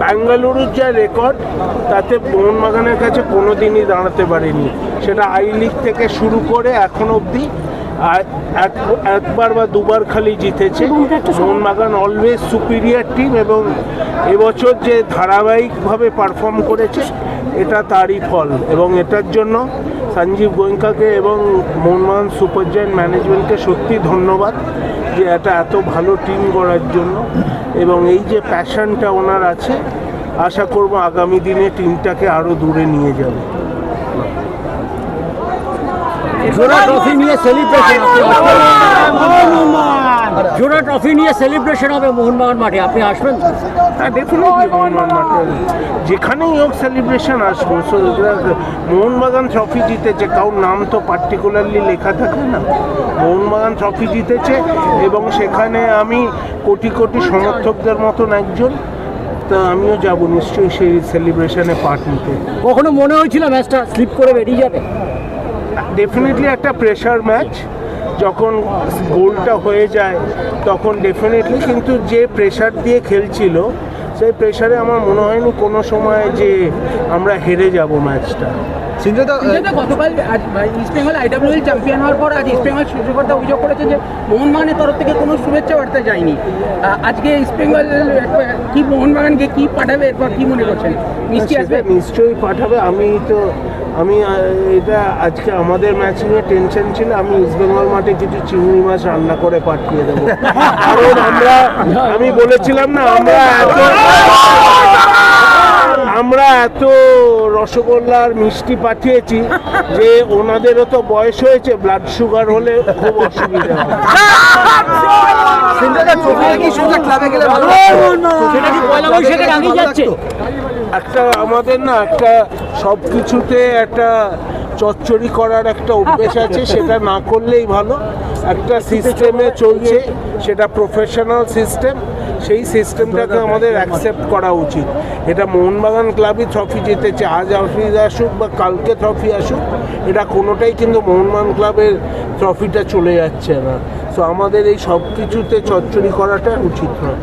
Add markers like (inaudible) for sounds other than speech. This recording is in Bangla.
ব্যাঙ্গালুরুর যা রেকর্ড তাতে মোহনবাগানের কাছে কোনো দিনই দাঁড়াতে পারেনি। সেটা আই লিগ থেকে শুরু করে এখন অবধি একবার বা দুবার খালি জিতেছে। মোহনবাগান অলওয়েজ সুপিরিয়ার টিম এবং এবছর যে ধারাবাহিকভাবে পারফর্ম করেছে এটা তারই ফল। এবং এটার জন্য সঞ্জীব গোয়েঙ্কাকে এবং মনমোহন সুপার জয়েন্ট ম্যানেজমেন্টকে সত্যি ধন্যবাদ যে এটা এত ভালো টিম গড়ার জন্য। এবং এই যে প্যাশনটা ওনার আছে, আশা করব আগামী দিনে টিমটাকে আরও দূরে নিয়ে যাবে। জোড়া ট্রফি নিয়ে সেলিব্রেশন জোড়া ট্রফি নিয়ে সেলিব্রেশন হবে মোহনবাগান মাঠে। আপনি আসবেন? হ্যাঁ ডেফিনেটলি মোহনবাগান মাঠে যেখানেই হোক সেলিব্রেশন আসব। মোহনবাগান ট্রফি জিতেছে কারোর নাম তো পার্টিকুলারলি লেখা থাকে না। মোহনবাগান ট্রফি জিতেছে এবং সেখানে আমি কোটি কোটি সমর্থকদের মতন একজন। তা আমিও যাব নিশ্চয়ই সেই সেলিব্রেশনে পার্ট নিতে। কখনো মনে হয়েছিল ম্যাচটা স্লিপ করে বেরিয়ে যাবে? ডেফিনেটলি একটা প্রেশার ম্যাচ যখন গোলটা হয়ে যায়, তখন ডেফিনেটলি কিন্তু যে প্রেশার দিয়ে খেলছিল, সেই প্রেশারে আমার মনে হয়নি কোনো সময় যে আমরা হেরে যাব ম্যাচটা সিন্ধুদা গতকাল ইস্ট বেঙ্গল আইডাব্লিউএল চ্যাম্পিয়ন হওয়ার পর আজ ইস্ট বেঙ্গল সূর্যকর্তা অভিযোগ করেছে যে মোহনবাগানের তরফ থেকে কোনো শুভেচ্ছা বার্তা যায়নি। আজকে ইস্ট বেঙ্গল কি মোহনবাগানকে কি পাঠাবে এরপর কি মনে করছেন? মিষ্টি আসবে? নিশ্চয়ই পাঠাবে। আমি তো আমি এটা আজকে আমাদের ম্যাচ নিয়ে টেনশন ছিল। আমি ইস্টবেঙ্গল মাঠে কিছু চিংড়ি মাছ রান্না করে পাঠিয়ে দেবো। (laughs) কারণ আমরা আমি বলেছিলাম না আমরা (laughs) এত আমরা এত রসগোল্লার মিষ্টি পাঠিয়েছি যে ওনাদেরও তো বয়স হয়েছে ব্লাড সুগার হলে খুব অসুবিধা একটা আমাদের না একটা সব কিছুতে একটা চচ্চড়ি করার একটা অভ্যেস আছে সেটা না করলেই ভালো। একটা সিস্টেমে চলছে সেটা প্রফেশনাল সিস্টেম সেই সিস্টেমটাকে আমাদের অ্যাকসেপ্ট করা উচিত। এটা মোহনবাগান ক্লাবই ট্রফি জিতেছে আজ অফিস আসুক বা কালকে ট্রফি আসুক এটা কোনোটাই কিন্তু মোহনবাগান ক্লাবের ট্রফিটা চলে যাচ্ছে না। সো আমাদের এই সব কিছুতে চচ্চড়ি করাটা উচিত নয়।